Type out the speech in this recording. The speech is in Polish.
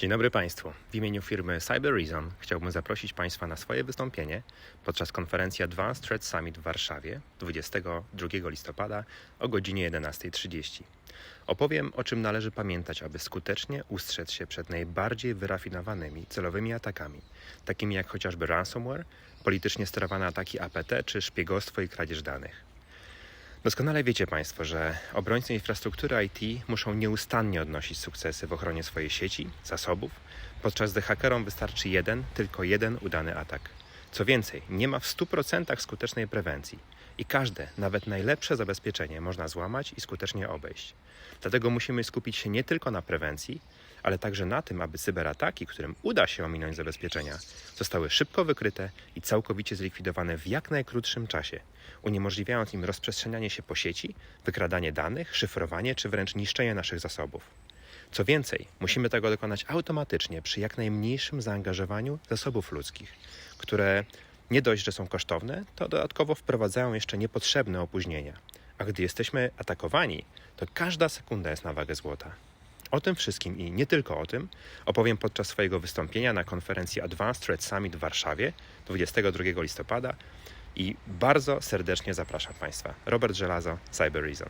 Dzień dobry Państwu. W imieniu firmy Cyber Reason chciałbym zaprosić Państwa na swoje wystąpienie podczas konferencji Advanced Threat Summit w Warszawie 22 listopada o godzinie 11.30. Opowiem, o czym należy pamiętać, aby skutecznie ustrzec się przed najbardziej wyrafinowanymi celowymi atakami, takimi jak chociażby ransomware, politycznie sterowane ataki APT czy szpiegostwo i kradzież danych. Doskonale wiecie Państwo, że obrońcy infrastruktury IT muszą nieustannie odnosić sukcesy w ochronie swojej sieci, zasobów, podczas gdy hakerom wystarczy jeden, tylko jeden udany atak. Co więcej, nie ma w 100% skutecznej prewencji i każde, nawet najlepsze zabezpieczenie można złamać i skutecznie obejść. Dlatego musimy skupić się nie tylko na prewencji, ale także na tym, aby cyberataki, którym uda się ominąć zabezpieczenia, zostały szybko wykryte i całkowicie zlikwidowane w jak najkrótszym czasie, uniemożliwiając im rozprzestrzenianie się po sieci, wykradanie danych, szyfrowanie czy wręcz niszczenie naszych zasobów. Co więcej, musimy tego dokonać automatycznie przy jak najmniejszym zaangażowaniu zasobów ludzkich, które nie dość, że są kosztowne, to dodatkowo wprowadzają jeszcze niepotrzebne opóźnienia. A gdy jesteśmy atakowani, to każda sekunda jest na wagę złota. O tym wszystkim i nie tylko o tym opowiem podczas swojego wystąpienia na konferencji Advanced Threat Summit w Warszawie 22 listopada i bardzo serdecznie zapraszam Państwa. Robert Żelazo, Cyber Reason.